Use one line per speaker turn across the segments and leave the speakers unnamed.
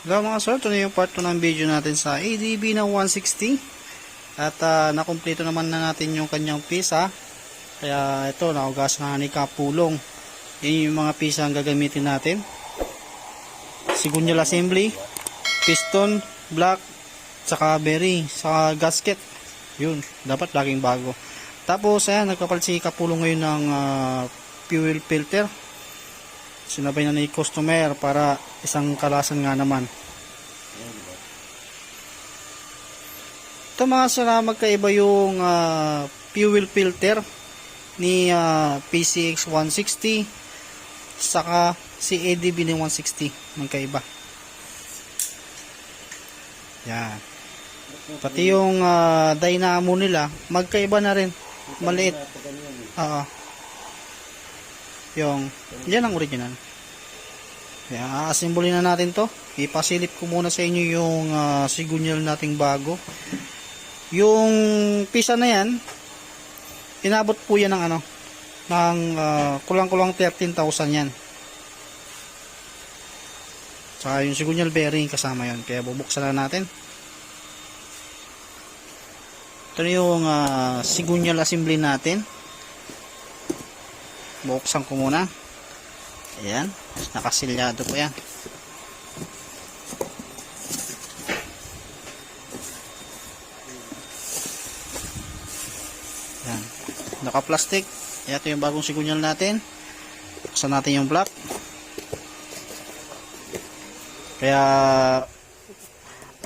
Hello mga sir, ito na yung part 2 ng video natin sa ADB na 160 at uh, nakumpleto naman na natin yung kanyang pisa. Kaya ito, naugas na ni Kapulong. Yun yung mga pisa ang gagamitin natin. Sigunyal assembly piston, block saka bearing, saka gasket. Yun, dapat laging bago. Tapos ayan, nagpapalit si Kapulong ngayon ng ah, fuel filter sinabay na ni customer para isang kalasan nga naman. Ito mga sara magkaiba yung ah, fuel filter ni ah, PCX 160 saka si ADB ni 160 magkaiba. Yan. Pati yung ah, dynamo nila magkaiba na rin. Maliit. Oo. Yung, yan ang original. Kaya, aasimbulin na natin to. Ipasilip ko muna sa inyo yung uh, sigunyal nating bago. Yung pisa na yan, inabot po yan ng ano, ng ah, kulang-kulang 13,000 yan. Saka yung sigunyal bearing kasama yon Kaya bubuksan na natin. Ito yung ah, sigunyal assembly natin buksan ko muna. Ayan. Nakasilyado po yan. Yan naka plastic ito yung bagong sigunyal natin. Buksan natin yung block. Kaya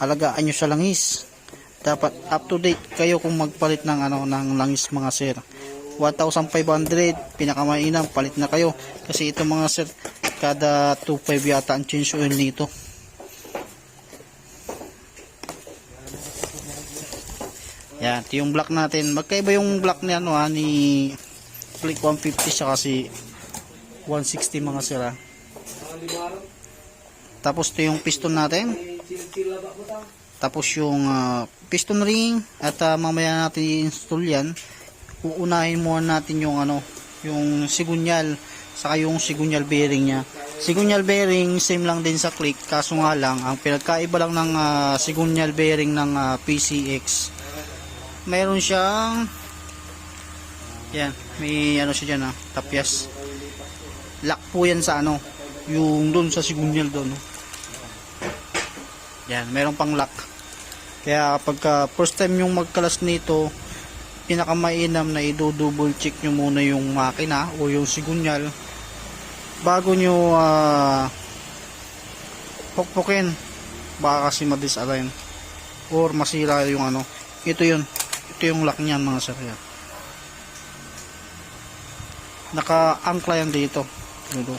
alagaan nyo sa langis. Dapat up to date kayo kung magpalit ng ano ng langis mga sir 1,500 pinakamainam palit na kayo. Kasi ito mga sir kada 2.5 yata ang change oil nito. Yan ito yung black natin. Magkaiba yung black ni ano ha ni Click 150 siya kasi 160 mga sir ha tapos ito yung piston natin. Tapos yung ah, piston ring. At ah, mamaya natin i-install yan uunahin muna natin yung ano yung sigunyal saka yung sigunyal bearing niya. Sigunyal bearing same lang din sa click kaso nga lang ang pinagkaiba lang ng ah, sigunyal bearing ng ah, PCX mayroon siyang yan may ano siya dyan ah, tapyas. Lock po yan sa ano yung doon sa sigunyal doon yan mayroon pang lock. Kaya pagka first time yung magkalas nito pinakamainam na i-double check nyo muna yung makina o yung sigunyal bago nyo uh, pukpukin. Baka kasi ma-disalign or masira yung ano. Ito yun. Ito yung lock niyan mga sir. Yan naka-angkla yan dito. Dito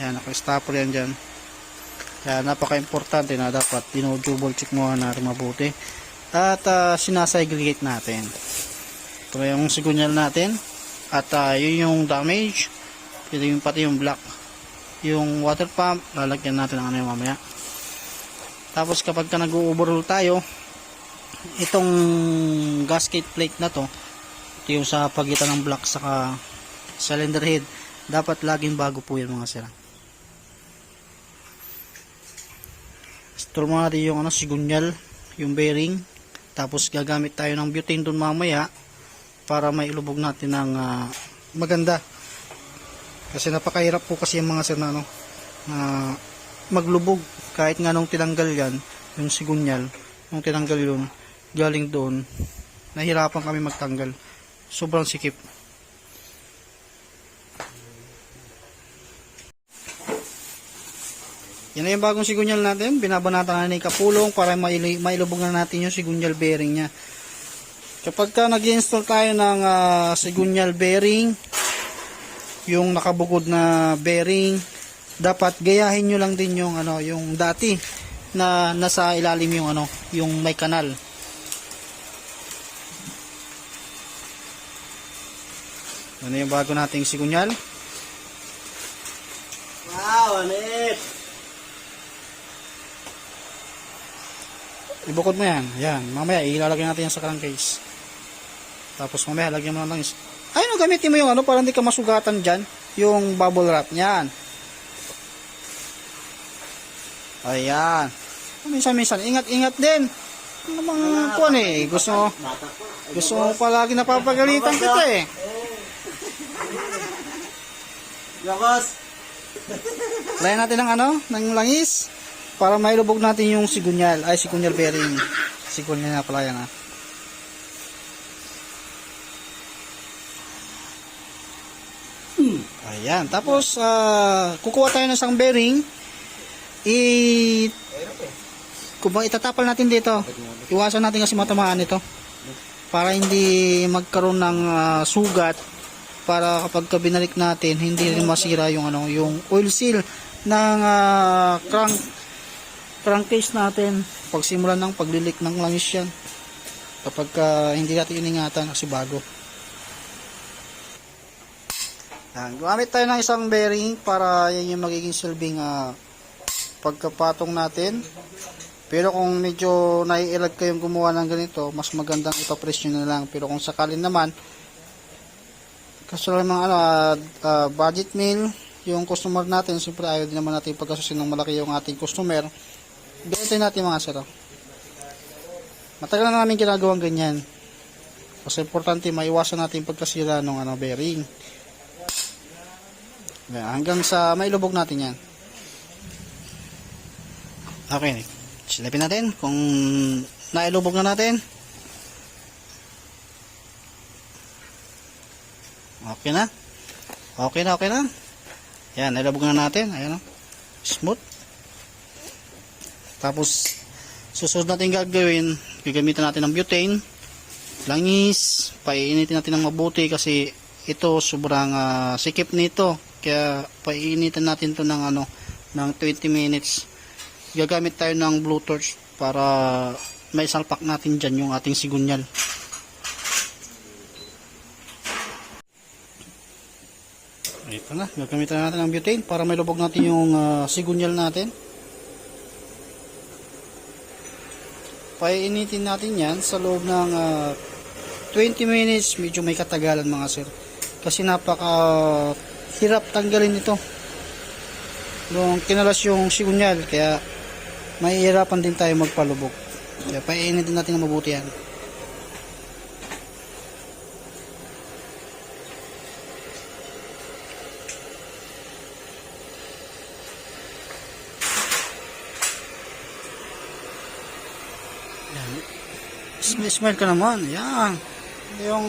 yan naka-stopper yan dyan. Kaya napaka-importante na dapat dino-double check mo natin mabuti at uh, sinasegregate natin. Ito yung sigunyal natin. At uh, yun yung damage. Ito yung pati yung black yung water pump lalagyan natin ng ano yung mamaya. Tapos kapag ka nag-overhaul tayo itong gasket plate na to ito yung sa pagitan ng block saka cylinder head dapat laging bago po yan mga sira store mo natin yung ano, sigunyal yung bearing tapos gagamit tayo ng butane doon mamaya para mailubog natin ng ah, maganda. Kasi napakahirap po kasi yung mga sir na na maglubog. Kahit nga nung tinanggal yan yung sigunyal nung tinanggal yun galing doon nahirapan kami magtanggal. Sobrang sikip yan na yung bagong sigunyal natin. Binabanatan na ni Kapulong para mail- mailubog na natin yung sigunyal bearing nya kapag ka nag install tayo ng ah, sigunyal bearing yung nakabukod na bearing dapat gayahin nyo lang din yung ano yung dati na nasa ilalim yung ano yung may kanal. Ano yung bago nating sigunyal? Wow anit ibukod mo yan yan mamaya ilalagay natin yan sa crankcase tapos mamaya lagyan mo lang is ay no gamitin mo yung ano para hindi ka masugatan dyan yung bubble wrap niyan Ayan. Minsan-minsan, ingat-ingat din. Ano mga kuwan eh. Gusto mo, gusto mo palagi napapagalitan kita eh.
Labas!
Lagyan natin ng ano, ng langis para mailubog natin yung sigunyal, ay sigunyal bearing. Sigunyal na pala yan ah. Ayan, tapos ah, kukuha tayo ng isang bearing. I kung itatapal natin dito, iwasan natin kasi matamaan ito. Para hindi magkaroon ng ah, sugat para kapag ka binalik natin hindi rin masira yung ano yung oil seal ng ah, crank crankcase natin. Pagsimulan ng paglilik ng langis yan. Kapag ka hindi natin iningatan kasi bago. Yan, gumamit tayo ng isang bearing para yan yung magiging silbing ah, pagkapatong natin. Pero kung medyo naiilag kayong gumawa ng ganito mas magandang ipapress nyo na lang. Pero kung sakalin naman Kaso lang mga ano, ah, budget meal, yung customer natin, siyempre ayaw din naman natin pagkasusin ng malaki yung ating customer. Ganito natin mga sir. oh. Matagal na namin ginagawang ganyan. Kasi importante maiwasan natin pagkasira ng ano, bearing. Hanggang sa mailubog natin yan. Okay, silipin natin kung nailubog na natin. Okay na. Okay na, okay na. Yan, nilabog na natin. Ayan o. Smooth. Tapos, susunod natin gagawin, gagamitan natin ng butane, langis, paiinitin natin ng mabuti kasi ito sobrang ah, sikip nito. Kaya paiinitin natin to ng ano, ng 20 minutes. Gagamit tayo ng blue torch para may salpak natin dyan yung ating sigunyal. Ito na, gagamitan natin ng butane para may lubog natin yung ah, sigunyal natin. Painitin natin yan sa loob ng ah, 20 minutes, medyo may katagalan mga sir. Kasi napaka hirap tanggalin ito. Nung kinalas yung sigunyal, kaya mahihirapan din tayo magpalubog. Kaya painitin natin ng mabuti yan. Smell ka naman. Yan. Yung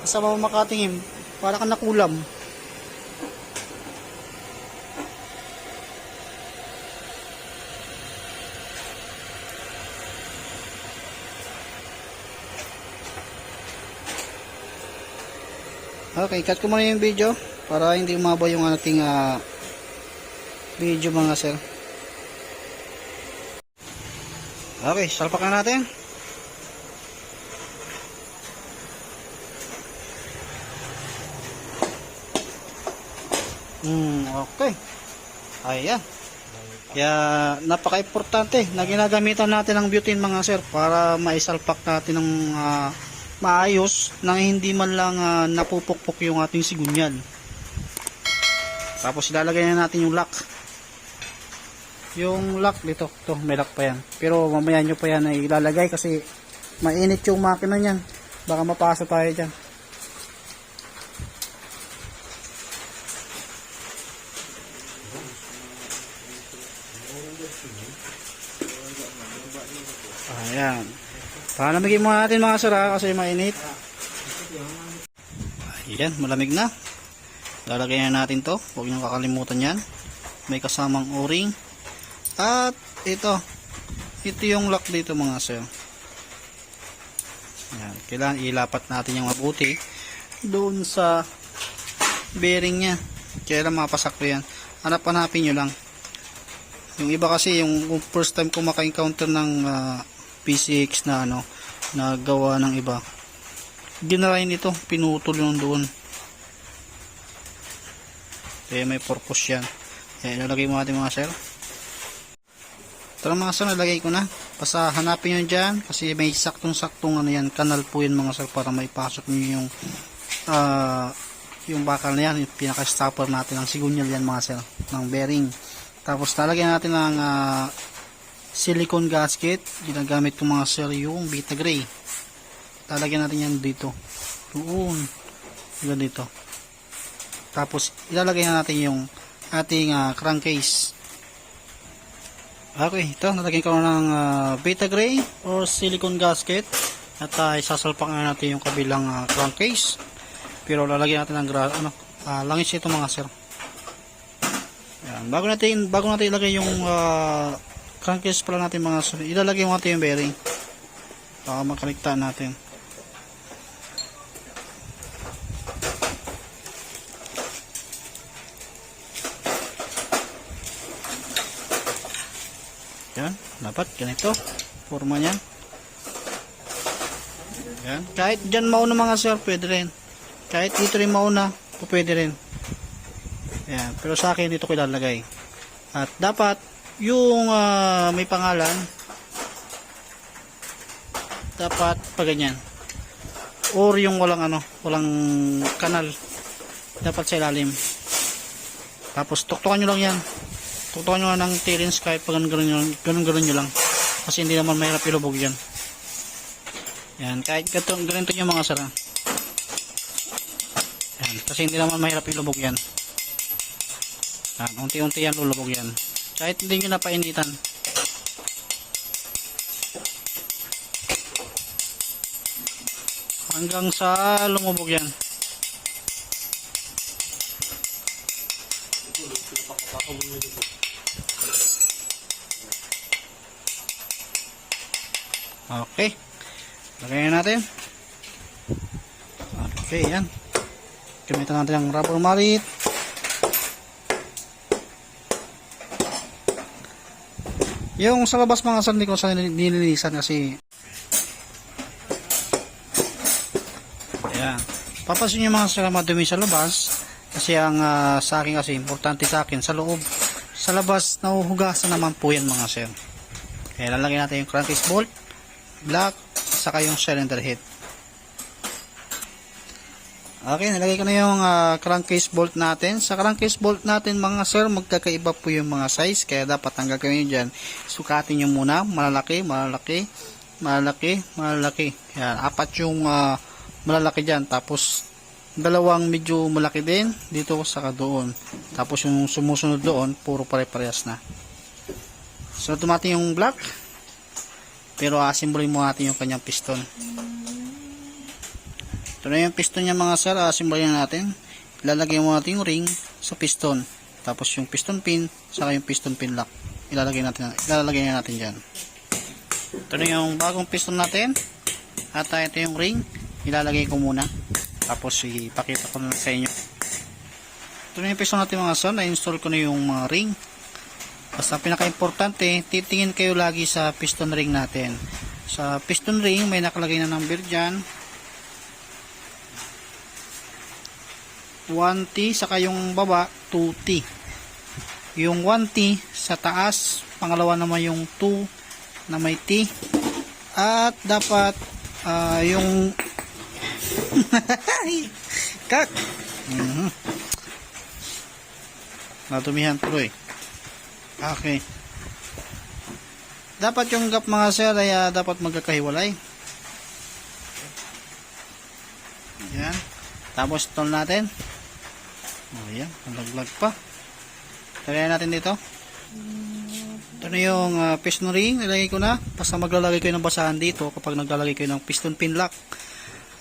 kasama mo makatingin, para ka nakulam. Okay, cut ko muna yung video para hindi umaba yung ating ah, video mga sir. Okay, salpak na natin. Hmm, okay. Ayan. Kaya napaka-importante na ginagamitan natin ng butane mga sir para maisalpak natin ng ah, maayos nang hindi man lang ah, napupukpok yung ating sigunyal. Tapos ilalagay na natin yung lock. Yung lock dito, to may lock pa yan. Pero mamaya nyo pa yan ay ilalagay kasi mainit yung makina niyan. Baka mapasa tayo dyan. Ayan. Palamigin muna natin mga sira kasi mainit. Ayan, malamig na. Lalagay na natin to. Huwag niyong kakalimutan yan. May kasamang o-ring. At ito. Ito yung lock dito mga sir. Ayan. Kailangan ilapat natin yung mabuti. Doon sa bearing niya. Kailan mapasak ko yan. Hanap-hanapin nyo lang. Yung iba kasi yung first time ko maka-encounter ng ah, PCX na ano na gawa ng iba. Ginarayin ito, pinutol yung doon. Kaya may purpose yan. Kaya ilalagay mo natin mga sir. Tara mga sir, nalagay ko na. Basta hanapin nyo dyan kasi may saktong-saktong ano yan, kanal po yun mga sir para maipasok nyo yung ah, yung bakal na yan, yung pinaka-stopper natin ng sigunyal yan mga sir, ng bearing. Tapos lalagyan natin ng ah, silicone gasket. Ginagamit ko mga sir yung Vita Gray. Lalagyan natin yan dito. Doon. Yan dito. Tapos ilalagay na natin yung ating ah, crankcase. Okay, ito nalagyan ko ng ah, Vita Gray or silicone gasket at uh, isasalpak na natin yung kabilang ah, crankcase. Pero lalagyan natin ng ano, ah, langis ito mga sir. Yan. Bago natin bago natin ilagay yung ah, crankcase pala natin mga sir, ilalagay mo natin yung bearing. Baka makaligtaan natin. Yan, dapat ganito. Forma niyan. Yan. Kahit dyan mauna mga sir, pwede rin. Kahit dito rin mauna, pwede rin. Yan. Pero sa akin, dito ko ilalagay. At dapat, yung ah, may pangalan, dapat pa ganyan. Or yung walang ano, walang kanal. Dapat sa ilalim. Tapos, tuktukan nyo lang yan. Tuktukan nyo lang ng tirins kahit pag ganun ganun, ganun, ganun nyo lang. Kasi hindi naman mahirap ilubog yan. Yan, kahit ganito, ganito yung mga sara. Yan, kasi hindi naman mahirap ilubog yan. Yan, unti-unti yan lulubog yan. Kahit hindi nyo napainitan. Hanggang sa lumubog yan. Okay. Lagayan natin. Okay, yan. Gamitan natin ang rubber mallet. Yung sa labas mga sandi ko sa nilinisan kasi Ayan. Papasin nyo mga sila madumi sa labas kasi ang ah, sa akin kasi importante sa akin sa loob sa labas nahuhugasan naman po yan mga sir. Kaya lalagyan natin yung crankcase bolt, black, saka yung cylinder head. Okay, nilagay ko na yung ah, crankcase bolt natin. Sa crankcase bolt natin mga sir, magkakaiba po yung mga size. Kaya dapat ang gagawin nyo dyan, sukatin nyo muna, malalaki, malalaki, malalaki, malalaki. Yan, apat yung ah, malalaki dyan. Tapos, dalawang medyo malaki din dito saka doon. Tapos yung sumusunod doon, puro pare-parehas na. So, dumating yung black. Pero asimbolin mo natin yung kanyang piston. Ito na yung piston niya mga sir. Asimbolin natin. Ilalagay mo natin yung ring sa piston. Tapos yung piston pin, saka yung piston pin lock. Ilalagay natin, ilalagay na natin dyan. Ito na yung bagong piston natin. At uh, ito yung ring. Ilalagay ko muna. Tapos ipakita ko na sa inyo. Ito na yung piston natin mga sir. Na-install ko na yung mga ring. Basta pinaka-importante, titingin kayo lagi sa piston ring natin. Sa piston ring, may nakalagay na number dyan. 1T, saka yung baba, 2T. Yung 1T sa taas, pangalawa naman yung 2 na may T. At dapat ah, yung kak. Mhm. Natumihan tuloy. Okay. Dapat yung gap mga sir ay ah, dapat magkakahiwalay. Yan. Tapos tol natin. Nalaglag pa. Tagayan natin dito. Ito na yung ah, piston ring. Nilagay ko na. Basta maglalagay kayo ng basahan dito kapag naglalagay kayo ng piston pin lock.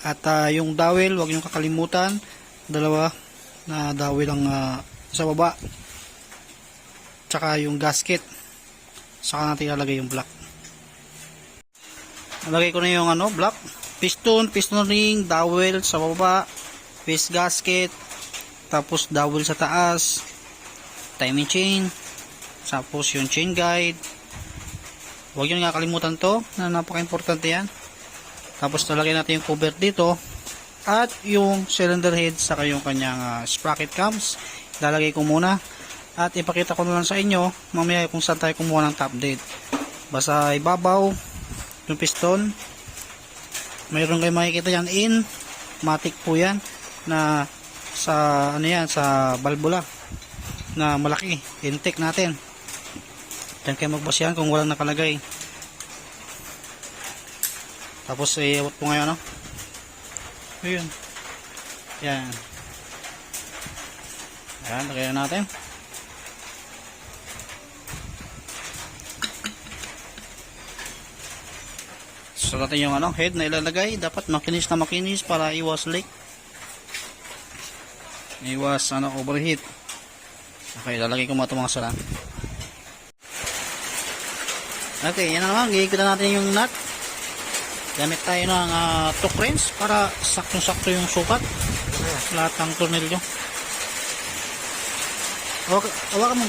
At ah, yung dowel, huwag nyo kakalimutan. Dalawa na dowel ang ah, sa baba. Tsaka yung gasket. Saka natin ilalagay yung block. Nalagay ko na yung ano, block. Piston, piston ring, dowel sa baba, face gasket, tapos dowel sa taas, timing chain, tapos yung chain guide. Huwag nyo nga kalimutan to, na napaka-importante yan. Tapos nalagay natin yung cover dito, at yung cylinder head saka yung kanyang ah, sprocket cams. Lalagay ko muna. At ipakita ko na lang sa inyo mamaya kung saan tayo kumuha ng top dead. Basta ibabaw yung piston. Mayroon kayo makikita yan in matic po yan na sa ano yan sa valvula na malaki intake natin Diyan kayo magbasihan kung walang nakalagay. Tapos iawat po ngayon, no? Ayun. Yan. Yan, lagyan natin. So natin yung ano, head na ilalagay. Dapat makinis na makinis para iwas leak. Iwas ano, overheat. Okay, lalagay ko mga mga sala. Okay, yan na naman. Gigigil natin yung nut. Gamit tayo ng uh, took wrench para saktong-sakto yung sukat. Lahat ng tornilyo. Okay, hawakan mo.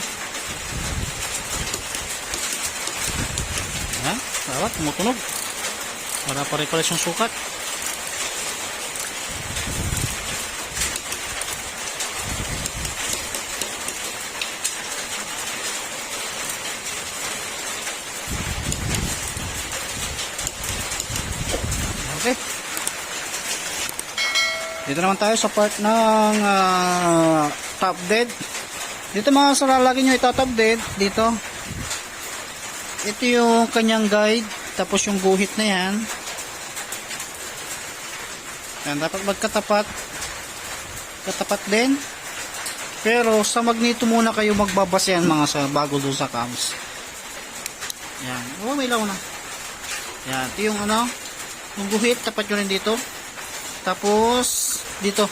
Yan, dapat tumutunog. Para pare-pares yung sukat. Dito naman tayo sa part ng ah, top dead. Dito mga sir, lagi nyo itatop dead. Dito. Ito yung kanyang guide. Tapos yung guhit na yan. Yan, dapat magkatapat. Katapat din. Pero sa magneto muna kayo magbabasehan mga sir bago doon sa cams. Yan. Oh, may ilaw na. Yan. Ito yung ano. Yung guhit, tapat yun rin dito. Tapos, dito.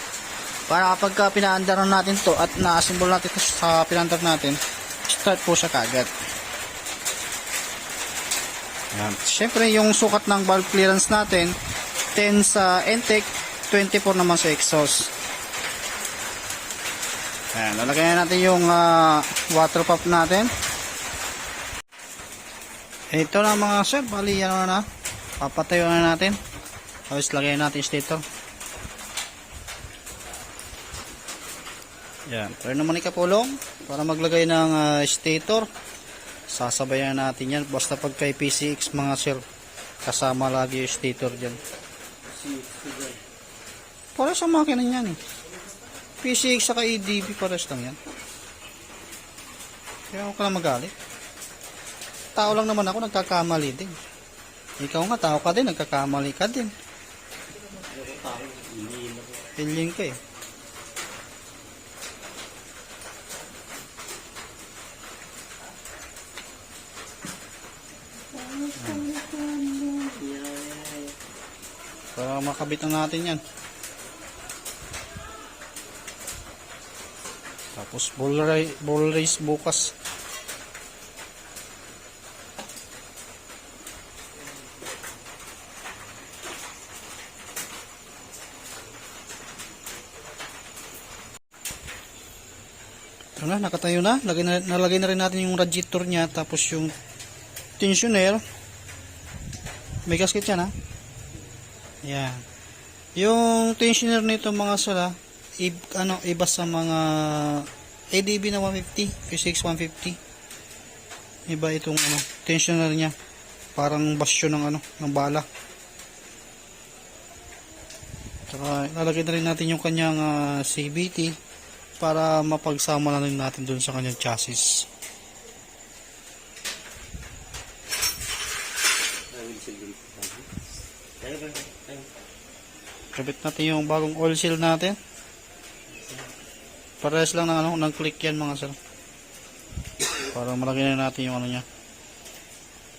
Para kapag ka pinaandaran natin to at na-assemble natin to sa pinaandar natin, start po siya kagad. Yan. Siyempre, yung sukat ng valve clearance natin, 10 sa intake, 24 naman sa exhaust. Ayan, lalagyan natin yung ah, water pump natin. Ito na mga sir, bali yan na. Papatayo na natin. Tapos lagyan natin yung Yan, pero naman ikapulong para maglagay ng ah, stator. Sasabayan natin yan. Basta pag kay PCX mga sir, kasama lagi yung stator dyan. Para sa makina niyan eh. PCX saka EDB pares lang yan. Kaya ako ka lang magalit. Tao lang naman ako, nagkakamali din. Ikaw nga, tao ka din, nagkakamali ka din. Piling ka eh. Para makabit na natin yan. Tapos ball, ri- ball race bukas. Ito na, nakatayo na. Lagay na. Nalagay na rin natin yung radiator niya. Tapos yung tensioner. May gasket yan ha. Yan. Yung tensioner nito mga sala, i, ano, iba sa mga ADB na 150, P6 150. Iba itong ano, tensioner niya. Parang basyo ng ano, ng bala. Saka lalagay na rin natin yung kanyang ah, CVT para mapagsama na rin natin dun sa kanyang chassis. Kabit natin yung bagong oil seal natin. Parehas lang ng ano, ng click yan mga sir. Para malagay na natin yung ano niya.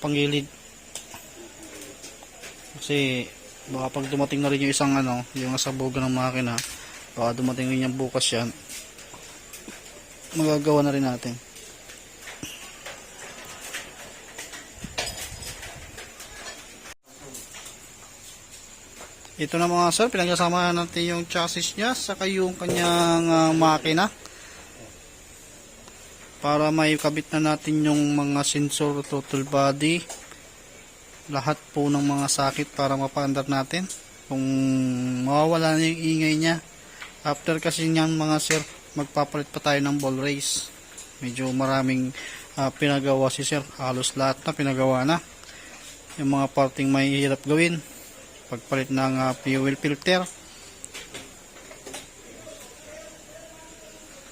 Panggilid. Kasi baka pag dumating na rin yung isang ano, yung nasa buga ng makina, baka dumating rin yung bukas yan. Magagawa na rin natin. Ito na mga sir, pinagsasama natin yung chassis niya saka yung kanyang ah, makina. Para may kabit na natin yung mga sensor total body lahat po ng mga sakit para mapaandar natin. Kung mawawala na yung ingay niya after kasi niyan mga sir magpapalit pa tayo ng ball race. Medyo maraming ah, pinagawa si sir. Halos lahat na pinagawa na. Yung mga parting may hirap gawin pagpalit ng ah, fuel filter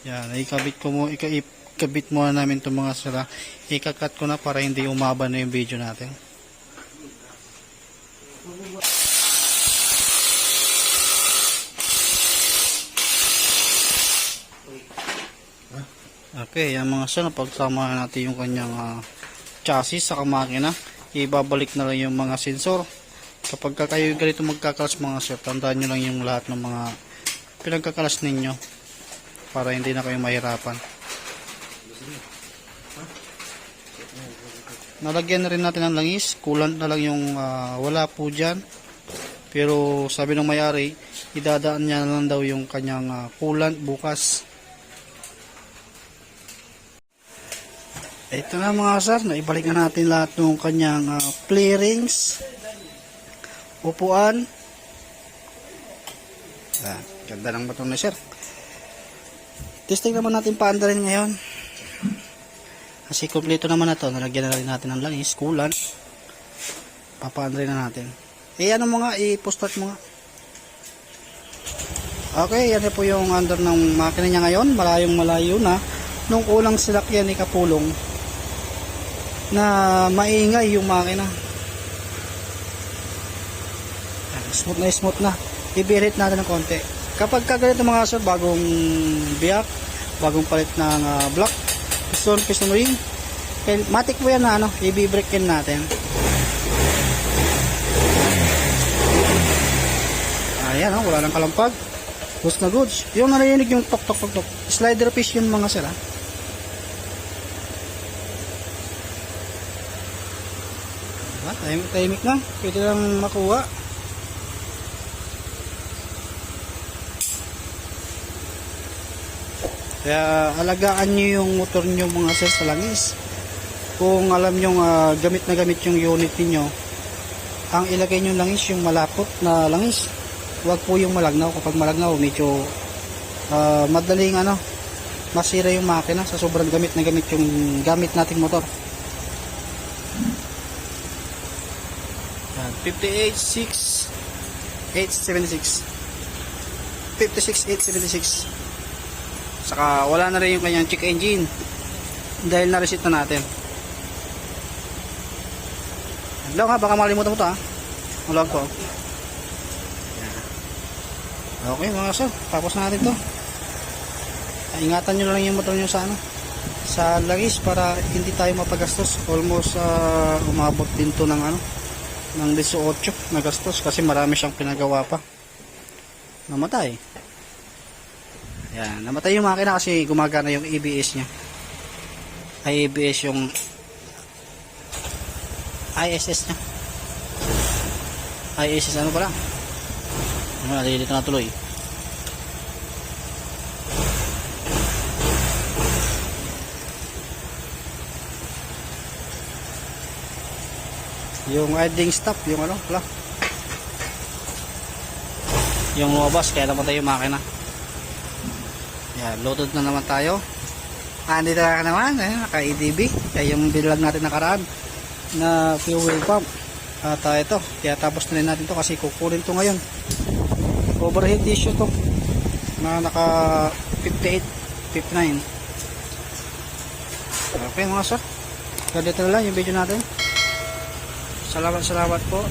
yan ikabit ko mo ika kabit muna namin itong mga sila. Ikakat ko na para hindi umaba na yung video natin. Okay, yung mga sir, pagsama natin yung kanyang ah, chassis sa makina, ibabalik na lang yung mga sensor. Kapag ka kayo ganito magkakalas mga sir, tandaan nyo lang yung lahat ng mga pinagkakalas ninyo para hindi na kayo mahirapan. Nalagyan na rin natin ng langis, kulant na lang yung ah, wala po dyan. Pero sabi ng may-ari, idadaan niya na lang daw yung kanyang ah, coolant bukas. Ito na mga sir, naibalik na natin lahat ng kanyang uh, play rings, upuan. Ah, ganda ng bato na sir. Testing naman natin paanda rin ngayon. Kasi kompleto naman na to, nalagyan na rin natin ng langis, kulan. Papaanda rin na natin. Eh ano mo nga, i-postart mo nga. Okay, yan po yung under ng makina niya ngayon. Malayong malayo na. Nung unang silakyan ni Kapulong, na maingay yung makina. Yan, Smooth na smooth na. Ibirit natin ng konti. Kapag kaganito mga sir, bagong biyak, bagong palit ng ah, block, piston, piston ring, matik po yan na ano, i-break in natin. Ayan, oh, wala nang kalampag. Goods na goods. Yung narinig yung tok tok tok tok. Slider fish yun mga sir ah. Ah, tahimik, tahimik na. Pwede lang makuha. Kaya alagaan nyo yung motor nyo mga sir sa langis. Kung alam nyo ah, gamit na gamit yung unit niyo ang ilagay nyo langis yung malapot na langis. Huwag po yung malagnaw. Kapag malagnaw, medyo ah, madaling ano, masira yung makina sa sobrang gamit na gamit yung gamit nating motor. Yan, 58.6 876 56.876 Saka wala na rin yung kanyang check engine dahil na-reset na natin. Hello ha, baka makalimutan mo to ha. Ang log ko. Okay mga sir, tapos na natin to. Ingatan nyo lang yung motor nyo sa ano sa langis para hindi tayo mapagastos. Almost ah, umabot din to ng ano ng 18 na gastos kasi marami siyang pinagawa pa. Namatay. Yan, namatay yung makina kasi gumagana yung ABS niya. Ay ABS yung ISS niya. ISS ano pala? Ano, nalilito na tuloy. Yung idling stop, yung ano, pala. Yung lumabas, kaya namatay yung makina. Yan, loaded na naman tayo. Andito na naman, eh, naka-EDB. Kaya yung bilag natin nakaraan na fuel pump. At uh, ito, kaya tapos na rin natin to kasi kukunin to ngayon. Overhead issue to na naka 58, 59. Okay mga sir, ganito na lang yung video natin. Salamat, salamat po.